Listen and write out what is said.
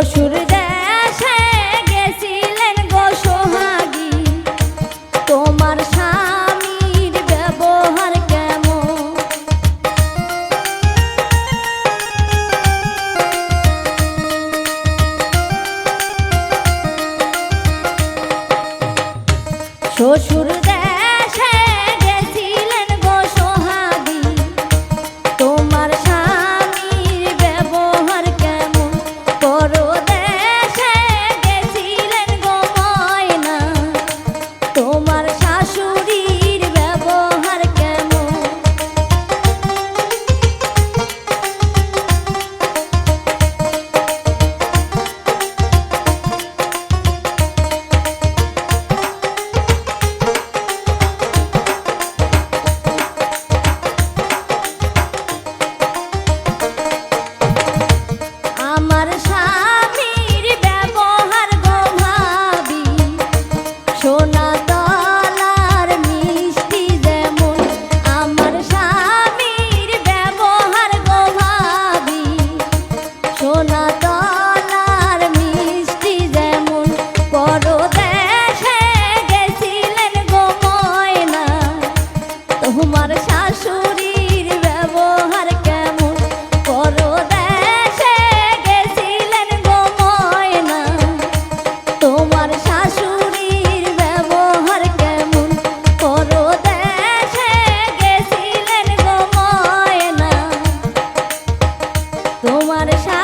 শ্বশুর দেশে গেছিলেন গো সোহাগী। তোমার স্বামীর ব্যবহার কেমন? শ্বশুর তোমার সা